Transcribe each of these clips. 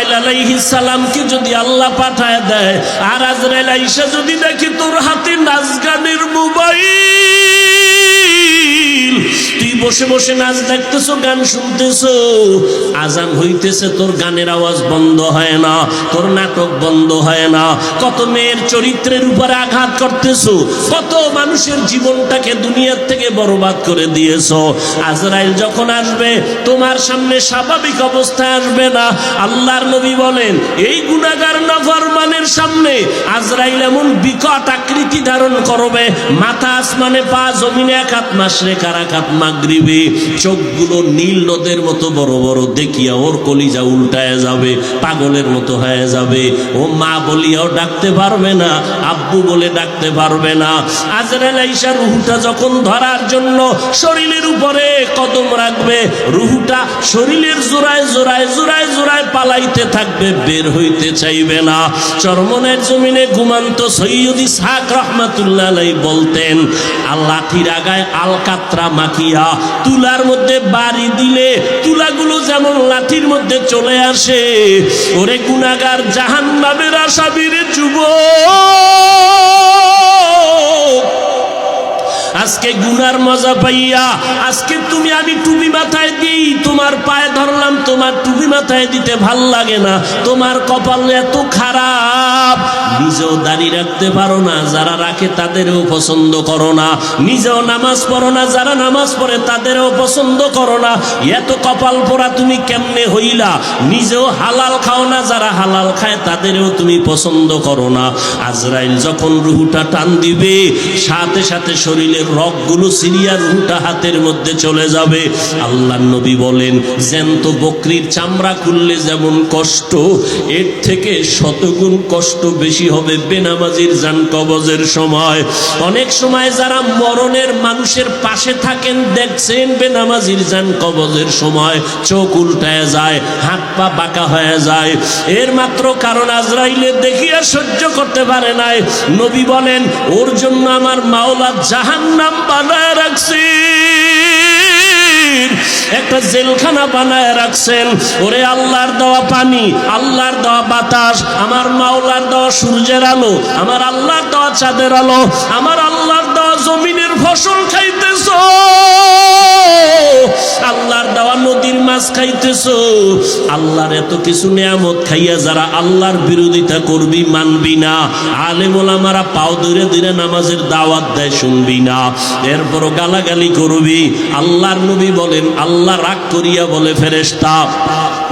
আজরাইল আলাইহিস সালামকে যদি আল্লাহ পাঠায় দেয়, আর আজরাইল আইসা যদি দেখি তোর হাতে নাজগানের মোবাইল। বসে বসে নাচ দেখতেছো, গান শুনতেছো। আজান হইতেছে, তোর গানের আওয়াজ বন্ধ হয় না, তোর নাটক বন্ধ হয় না। কত মেয়ের চরিত্রের উপরে আঘাত করতেছো, কত মানুষের জীবনটাকে দুনিয়ার থেকে বরবাদ করে দিয়েছ। আজরাইল যখন আসবে, তোমার সামনে স্বাভাবিক অবস্থায় আসবে না। আল্লাহর নবী বলেন, এই গুণাগার নাফরমানের সামনে আজরাইল এমন বিকট আকৃতি ধারণ করবে, মাথা আসমানে পা, জমিনে এক হাত, মাসরে কারাকাত মাগরিবে চোখগুলো নীল নদের মতো বড় বড়, দেখিয়া ওর কলিজা উল্টায় যাবে, পাগলের মতো হয়ে যাবে। ও মা বলিয়াও ডাকতে পারবে না, আব্বু বলে ডাকতে পারবে না। আজরাইল আইসা রুহুটা যখন ধরার জন্য শরীরের উপরে কদম রাখবে, রুহুটা শরীরের জোড়ায় জোড়ায় জোড়ায় জোড়ায় পালাইতে থাকবে, বের হইতে চাইবে না। চরমনের জমিনে ঘুমান্ত সৈয়দি সাক রহমাতুল্লাহ বলতেন আল্লাঠির আগায় আলকাত্রা মাখিয়া তুলার মধ্যে বাড়ি দিলে তুলাগুলো যেমন লাঠির মধ্যে চলে আসে, ওরে গুণাগার জাহান নামের আসামির যুব আজকে গুনার মজা পাইয়া, আজকে তুমি আমি টুপি মাথায় দিই, তোমার পায়ে ধরলাম, তোমার টুপি মাথায় দিতে ভালো লাগে না। তোমার কপাল এত খারাপ, নিজেও দাঁড়িয়ে রাখতে পারো না, যারা রাখে তাদেরও পছন্দ করো না। নিজেও নামাজ পড়ো না, যারা নামাজ পড়ে তাদেরও পছন্দ করো না। এত কপাল পরা তুমি কেমনে হইলা? নিজেও হালাল খাও না, যারা হালাল খায় তাদেরও তুমি পছন্দ করো না। আজরাইল যখন রুহুটা টান দিবে, সাথে সাথে শরীরের রগগুলো সিরিয়া রুহুটা হাতের মধ্যে চলে যাবে। আল্লাহ নবী বলেন জ্যান্ত বকরির চামড়া খুললে যেমন কষ্ট, এর থেকে শতগুণ কষ্ট বেশি হবে বেনামাজির জান কবজের সময়। অনেক সময় যারা মরণের মানুষের পাশে থাকেন, দেখছেন বেনামাজির জান কবজের সময়, চোখ উল্টায় যায়, হাত পা বাঁকা হয়ে যায়। এর মাত্র কারণ আজরাইলের দেখিয়া সহ্য করতে পারে নাই। নবী বলেন, ওর জন্য আমার মাওলা জাহান্নাম বানায় রাখছি। একটা জেলখানা বানায় রাখছেন। ওরে আল্লাহর দেওয়া পানি, আল্লাহর দেওয়া বাতাস, আমার মাওলার দেওয়া সূর্যের আলো, আমার আল্লাহর দেওয়া চাঁদের আলো, আমার আল্লাহর দেওয়া জমিনের ফসল খাইতেছ। আল্লাহর দেওয়া নদীর মাছ খাইতেছ। আল্লাহর এত কিছু নিয়ামত খাইয়া যারা আল্লাহর বিরোধিতা করবি মানবি না। আলেম ওলামারা পাও ধরে ধরে নামাজের দাওয়াত দেয় শুনবি না। এরপরও গালাগালি করবি। আল্লাহর নবী বলেন আল্লাহ রাগ করিয়া বলে ফেরেশতা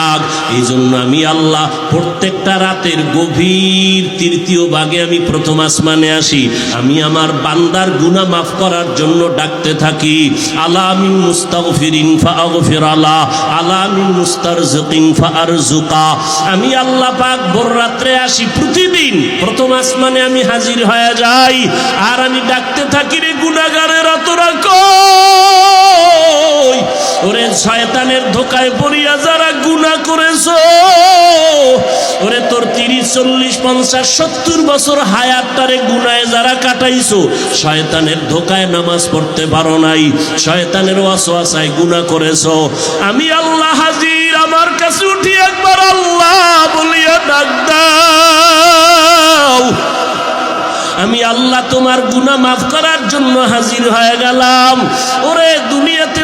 যাক এই জন্য আমি আল্লাহ প্রত্যেকটা রাতের গভীর তৃতীয় ভাগে আমি প্রথম আসমানে আসি। আমি আমার বান্দার গুনাহ মাফ করার জন্য ডাকতে থাকি। আলা আমিন মুস্তাগফিরিন ফাগফির আলা আলা আমিন মুস্তারজিকিন ফারজুকা আমি আল্লাহ পাক ভোর রাত্রে আসি প্রতিদিন প্রথম আসমানে আমি হাজির হয়ে যাই। আর আমি ডাকতে থাকি রে গুনাহগারেরা, তোরা কই? ওরে শয়তানের ধোকায় পড়িয়া যারা গুনাহ করেছ, ওরে তোর তিরিশ, চল্লিশ, পঞ্চাশ, সত্তর বছর হায়াতটারে গুনায় যারা কাটাইছো, শয়তানের ধোকায় নামাজ পড়তে পারো নাই, শয়তানের ওয়াসওয়াসায় গুনাহ করেছ। আমি আল্লাহ হাজির, আমার কাছে উঠি একবার আল্লাহ বলিয়া ডাক আমি আল্লাহ তোমার গুনাহ মাফ করার জন্য হাজির হয়ে গেলাম। ওরে দুনিয়াতে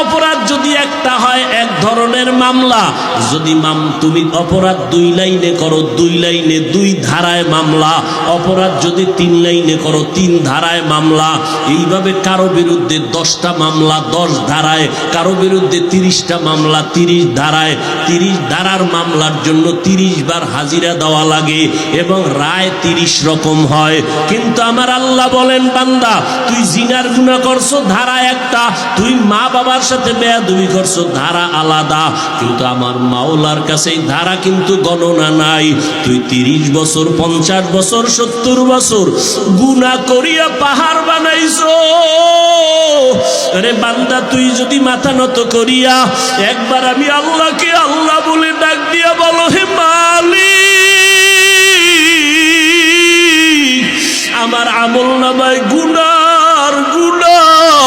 অপরাধ যদি একটা হয় ধরনের মামলা। যদি মাম, তুমি অপরাধ দুই লাইনে করো, দুই লাইনে দুই ধারায় মামলা। অপরাধ যদি তিন লাইনে করো, তিন ধারায় মামলা। এইভাবে কারও বিরুদ্ধে দশটা মামলা, দশ ধারায়। কারও বিরুদ্ধে তিরিশটা মামলা, তিরিশ ধারায়। তিরিশ ধারার মামলার জন্য তিরিশ বার হাজিরা দেওয়া লাগে এবং রায় তিরিশ রকম হয়। কিন্তু আমার আল্লাহ বলেন, বান্দা, তুই জিনার গুণা করছ, ধারা একটা। তুই মা বাবার সাথে বেয়াদুবি করছ, ধারা আলাদা। আলাদা। কিন্তু আমার মাওলার কাছে ধারা কিন্তু গণনা নাই। তুই তিরিশ বছর, পঞ্চাশ বছর, সত্তর বছর গুণা করিয়া পাহাড় বানাইছ। রে বান্দা, তুই যদি মাথা নত করিয়া একবার আমি আল্লাহকে আল্লাহ বলে ডাক দিয়া বলো, হে মালিক, আমার আমল নামায় গুনা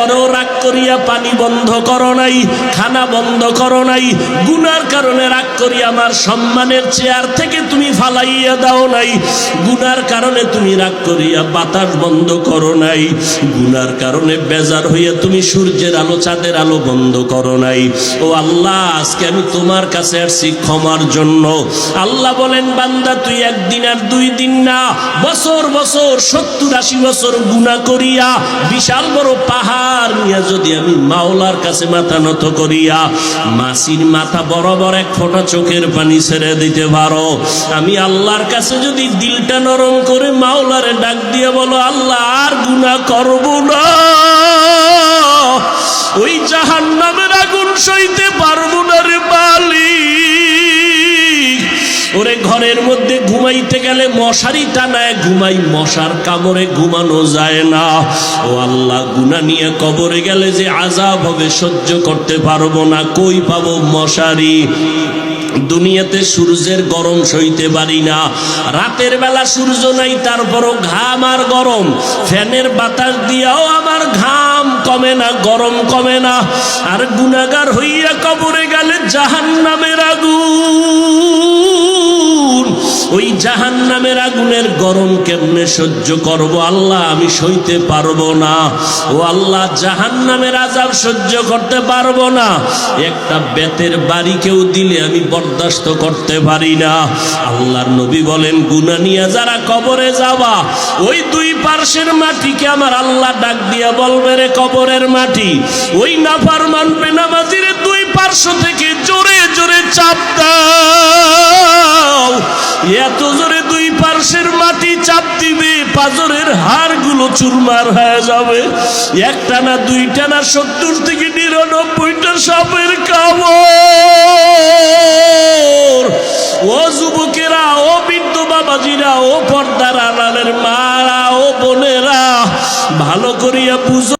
এরপরেও রাগ করিয়া পানি বন্ধ করো নাই, খানা বন্ধ করো নাই, গুনার কারণে রাগ করি আমার সম্মানের চেয়ার থেকে তুমি ফালাইয়া দাও নাই, গুনার কারণে তুমি রাগ করিয়া বাতাস বন্ধ করো নাই, গুনার কারণে বেজার হইয়া তুমি সূর্যের আলো, চাঁদের আলো বন্ধ করো নাই। ও আল্লাহ, আজকে আমি তোমার কাছে আসছি ক্ষমার জন্য। আল্লাহ বলেন, বান্দা, তুই একদিন আর দুই দিন না, বছর বছর, সত্তর আশি বছর গুণা করিয়া বিশাল বড় পাহাড় নিয়ে যদি আমি মাওলার কাছে মাথা নত করিয়া মাসির মাথা বরাবর এক ফোঁটা চোখের পানি ছেড়ে দিতে পারো, আমি আল্লাহর কাছে যদি দিলটা নরম করে মাওলারে ডাক দিয়ে বলো, আল্লাহ, আর গুণা করব না। ওই জাহান নামের আগুন সইতে পারব ওরে ঘরের মধ্যে ঘুমাইতে গেলে মশারি টানায়, ঘুমাই মশার কামড়ে ঘুমানো যায় না। ও আল্লাহ গুনা নিয়ে কবরে গেলে যে আজাব হবে, সহ্য করতে পারব না। কই পাবো মশারি? দুনিয়াতে সূর্যের গরম সইতে পারি না। রাতের বেলা সূর্য নাই, তারপরও ঘাম আর গরম। ফ্যানের বাতাস দিয়াও আমার ঘাম কমে না, গরম কমে না। আর গুনাগার হইয়া কবরে গেলে জাহান নামের আগুন। ওই জাহান নামের আগুনের গরম কেমনে সহ্য করব? আল্লাহ, আমি সইতে পারব না। ও আল্লাহ জাহান নামের আজাব সহ্য করতে পারব না। একটা বেতের বাড়ি কেউ দিলে আমি বরদাস্ত করতে পারি না। আল্লাহর নবী বলেন গুনা নিয়ে যারা কবরে যাবা, ওই দুই পার্শ্বের মাটিকে আমার আল্লাহ ডাক দিয়া বলবে রে কবরের মাটি। ওই নাফার মানবে নামাজিরে দুই পার্শ্ব থেকে জোরে জোরে চাপ দাও। এত জোরে দুই পার্শ্বের মাটি চাপ দিবে পাজরের হাড়গুলো চুরমার হয়ে যাবে। একটা না দুইটা না সত্তর থেকে নিরানব্বইটা সাপের কামড়। ও যুবকেরা, ও বৃদ্ধ বাবাজিরা, ও পর্দার আড়ালের মারা, ও বোনেরা, ভালো করিয়া বুঝো।